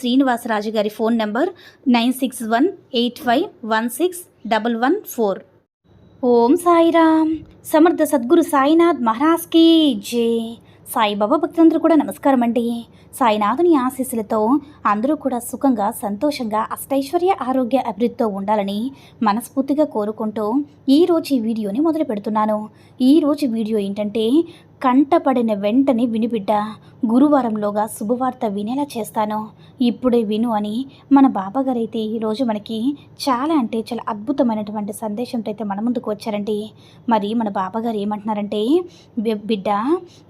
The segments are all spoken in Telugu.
శ్రీనివాసరాజు గారి phone number nine six one eight five one six double one four. ఓం సాయిరామ్. సమర్థ సద్గురు సాయినాథ్ మహారాజ్కి జే. సాయిబాబా భక్తులందరూ కూడా నమస్కారం అండి. సాయినాథుని ఆశీస్సులతో అందరూ కూడా సుఖంగా సంతోషంగా అష్టైశ్వర్య ఆరోగ్య అభివృద్ధితో ఉండాలని మనస్ఫూర్తిగా కోరుకుంటూ ఈరోజు ఈ వీడియోని మొదలు పెడుతున్నాను ఈరోజు వీడియో ఏంటంటే కంటపడిన వెంటనే వినిబిడ్డ గురువారంలోగా శుభవార్త వినేలా చేస్తాను. ఇప్పుడే విను అని మన బాబాగారైతే ఈరోజు మనకి చాలా అంటే చాలా అద్భుతమైనటువంటి సందేశంతో అయితే మన ముందుకు వచ్చారండి. మరి మన బాబాగారు ఏమంటున్నారంటే బిడ్డ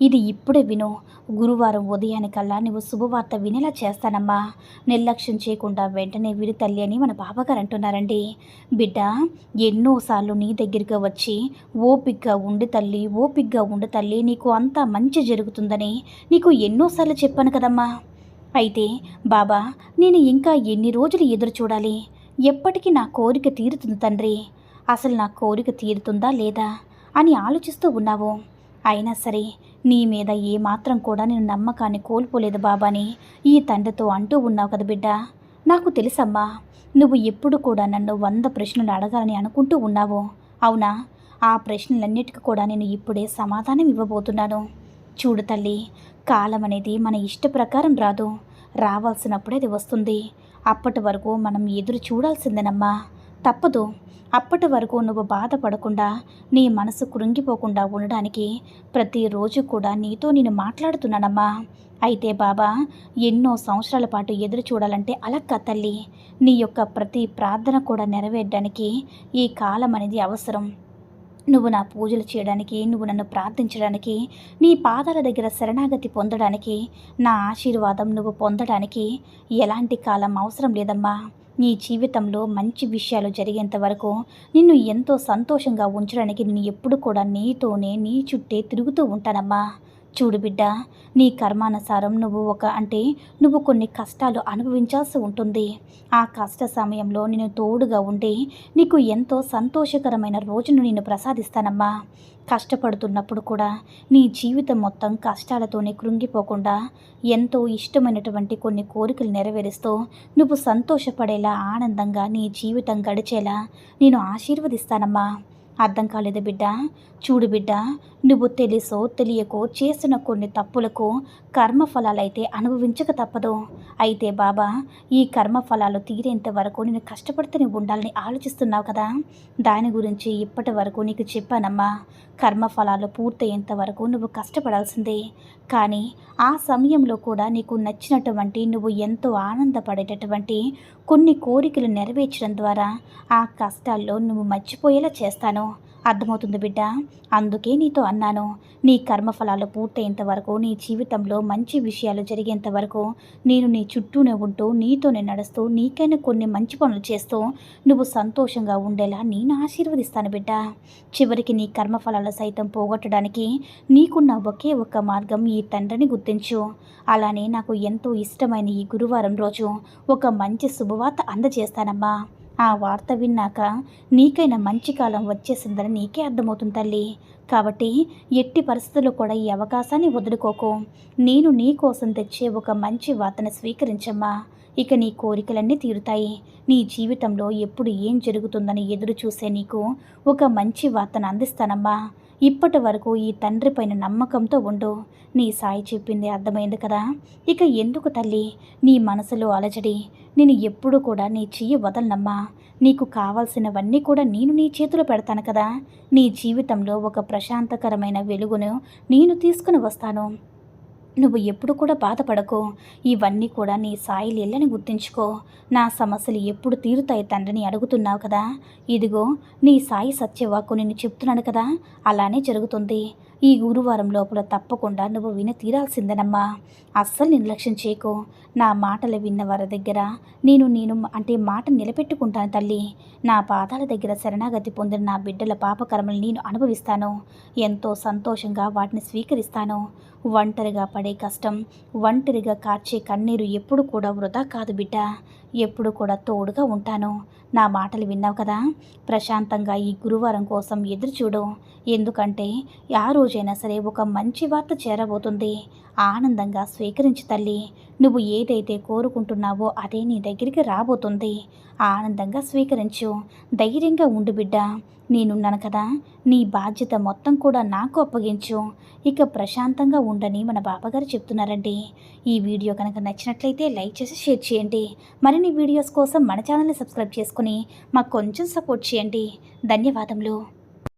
ఇది ఇప్పుడే విను. గురువారం ఉదయానికల్లా నువ్వు శుభవార్త వినేలా చేస్తానమ్మా. నిర్లక్ష్యం చేయకుండా వెంటనే విడు తల్లి అని మన బాబాగారు అంటున్నారండి. బిడ్డ ఎన్నోసార్లు నీ దగ్గరికి వచ్చి ఓపిగ్గా ఉండి తల్లి ఓపిగ్గా ఉండి తల్లి నీకు అంతా మంచి జరుగుతుందని నీకు ఎన్నోసార్లు చెప్పాను కదమ్మా. అయితే బాబా నేను ఇంకా ఎన్ని రోజులు ఎదురు చూడాలి? ఎప్పటికీ నా కోరిక తీరుతుంది తండ్రి. అసలు నా కోరిక తీరుతుందా లేదా అని ఆలోచిస్తూ ఉన్నావు. అయినా సరే నీ మీద ఏమాత్రం కూడా నేను నమ్మకాన్ని కోల్పోలేదు బాబాని. ఈ తండ్రితో అంటూ ఉన్నావు కదా బిడ్డ. నాకు తెలుసమ్మా నువ్వు ఎప్పుడు కూడా నన్ను వంద ప్రశ్నలు అడగాలని అనుకుంటూ ఉన్నావు. అవునా? ఆ ప్రశ్నలన్నిటికీ కూడా నేను ఇప్పుడే సమాధానం ఇవ్వబోతున్నాను. చూడు తల్లి కాలం అనేది మన ఇష్ట ప్రకారం రాదు. రావాల్సినప్పుడే అది వస్తుంది. అప్పటి వరకు మనం ఎదురు చూడాల్సిందేనమ్మా. తప్పదు. అప్పటి వరకు నువ్వు బాధపడకుండా నీ మనసు కృంగిపోకుండా ఉండడానికి ప్రతిరోజు కూడా నీతో నేను మాట్లాడుతున్నానమ్మా. అయితే బాబా ఎన్నో సంవత్సరాల పాటు ఎదురు చూడాలంటే అలక్క తల్లి. నీ యొక్క ప్రతి ప్రార్థన కూడా నెరవేరడానికి ఈ కాలం అనేది అవసరం. నువ్వు నా పూజలు చేయడానికి నువ్వు నన్ను ప్రార్థించడానికి నీ పాదాల దగ్గర శరణాగతి పొందడానికి నా ఆశీర్వాదం నువ్వు పొందడానికి ఎలాంటి కాలం అవసరం లేదమ్మా. నీ జీవితంలో మంచి విషయాలు జరిగేంత వరకు నిన్ను ఎంతో సంతోషంగా ఉంచడానికి నేను ఎప్పుడు కూడా నీతోనే నీ చుట్టే తిరుగుతూ ఉంటానమ్మా. చూడు బిడ్డ నీ కర్మానుసారం నువ్వు ఒక అంటే నువ్వు కొన్ని కష్టాలు అనుభవించాల్సి ఉంటుంది. ఆ కష్ట సమయంలో నేను తోడుగా ఉండి నీకు ఎంతో సంతోషకరమైన రోజును నేను ప్రసాదిస్తానమ్మా. కష్టపడుతున్నప్పుడు కూడా నీ జీవితం మొత్తం కష్టాలతోనే కృంగిపోకుండా ఎంతో ఇష్టమైనటువంటి కొన్ని కోరికలు నెరవేరుస్తూ నువ్వు సంతోషపడేలా ఆనందంగా నీ జీవితం గడిచేలా నేను ఆశీర్వదిస్తానమ్మా. అర్థం కాలేదు బిడ్డ? చూడు బిడ్డ నువ్వు తెలుసో తెలియకో చేసిన కొన్ని తప్పులకు కర్మఫలాలైతే అనుభవించక తప్పదు. అయితే బాబా ఈ కర్మఫలాలు తీరేంత వరకు నేను కష్టపడుతూనే ఉండాలని ఆలోచిస్తున్నావు కదా? దాని గురించి ఇప్పటి వరకు నీకు చెప్పానమ్మా. కర్మఫలాలు పూర్తయ్యేంత వరకు నువ్వు కష్టపడాల్సిందే. కానీ ఆ సమయంలో కూడా నీకు నచ్చినటువంటి నువ్వు ఎంతో ఆనందపడేటటువంటి కొన్ని కోరికలు నెరవేర్చడం ద్వారా ఆ కష్టాల్లో నువ్వు మర్చిపోయేలా చేస్తాను. అర్థమవుతుంది బిడ్డ. అందుకే నీతో అన్నాను. నీ కర్మఫలాలు పూర్తయ్యేంత వరకు నీ జీవితంలో మంచి విషయాలు జరిగేంత వరకు నేను నీ చుట్టూనే ఉంటూ నీతోనే నడుస్తూ నీకైనా కొన్ని మంచి పనులు చేస్తూ నువ్వు సంతోషంగా ఉండేలా నేను ఆశీర్వదిస్తాను బిడ్డ. చివరికి నీ కర్మఫలాలు సైతం పోగొట్టడానికి నీకున్న ఒకే ఒక్క మార్గం ఈ తండ్రిని గుర్తించు. అలానే నాకు ఎంతో ఇష్టమైన ఈ గురువారం రోజు ఒక మంచి శుభవార్త అందజేస్తానమ్మా. ఆ వార్త విన్నాక నీకైనా మంచి కాలం వచ్చేసిందని నీకే అర్థమవుతుంది తల్లి. కాబట్టి ఎట్టి పరిస్థితుల్లో కూడా ఈ అవకాశాన్ని వదులుకోకు. నేను నీ కోసం తెచ్చే ఒక మంచి వార్తను స్వీకరించమ్మా. ఇక నీ కోరికలన్నీ తీరుతాయి. నీ జీవితంలో ఎప్పుడు ఏం జరుగుతుందని ఎదురు చూసే నీకు ఒక మంచి వార్తను అందిస్తానమ్మా. ఇప్పటి వరకు ఈ తండ్రి పైన నమ్మకంతో ఉండు. నీ సాయి చెప్పింది అర్థమైంది కదా? ఇక ఎందుకు తల్లి? నీ మనసులో అలజడి. నేను ఎప్పుడూ కూడా నీ చెయ్యి వదలనమ్మా. నీకు కావాల్సినవన్నీ కూడా నేను నీ చేతిలో పెడతాను కదా? నీ జీవితంలో ఒక ప్రశాంతకరమైన వెలుగును నేను తీసుకుని వస్తాను. నువ్వు ఎప్పుడు కూడా బాధపడకు. ఇవన్నీ కూడా నీ సాయి లీలని గుర్తుంచుకో. నా సమస్యలు ఎప్పుడు తీరుతాయి తండ్రిని అడుగుతున్నావు కదా? ఇదిగో నీ సాయి సత్యవాకు నేను చెప్తున్నాను కదా? అలానే జరుగుతుంది. ఈ గురువారం లోపల తప్పకుండా నువ్వు విని తీరాల్సిందేనమ్మా. అస్సలు నిర్లక్ష్యం చేయకు. నా మాటలు విన్న వారి దగ్గర నేను నేను అంటే మాట నిలబెట్టుకుంటాను తల్లి. నా పాదాల దగ్గర శరణాగతి పొందిన నా బిడ్డల పాపకర్మలు నేను అనుభవిస్తాను. ఎంతో సంతోషంగా వాటిని స్వీకరిస్తాను. ఒంటరిగా పడే కష్టం ఒంటరిగా కార్చే కన్నీరు ఎప్పుడు కూడా వృధా కాదు బిడ్డ. ఎప్పుడు కూడా తోడుగా ఉంటాను. నా మాటలు విన్నావు కదా? ప్రశాంతంగా ఈ గురువారం కోసం ఎదురు చూడు. ఎందుకంటే ఆ రోజైనా సరే ఒక మంచి వార్త చేరబోతుంది. ఆనందంగా స్వీకరించి తల్లి నువ్వు ఏదైతే కోరుకుంటున్నావో అదే నీ దగ్గరికి రాబోతుంది. ఆనందంగా స్వీకరించు. ధైర్యంగా ఉండు బిడ్డ. నేనున్నాను కదా. నీ బాధ్యత మొత్తం కూడా నాకు అప్పగించు. ఇక ప్రశాంతంగా ఉండని మన బాబాగారు చెప్తున్నారండి. ఈ వీడియో కనుక నచ్చినట్లయితే లైక్ చేసి షేర్ చేయండి. మరిన్ని వీడియోస్ కోసం మన ఛానల్ని సబ్స్క్రైబ్ చేసుకుని మాకు కొంచెం సపోర్ట్ చేయండి. ధన్యవాదములు.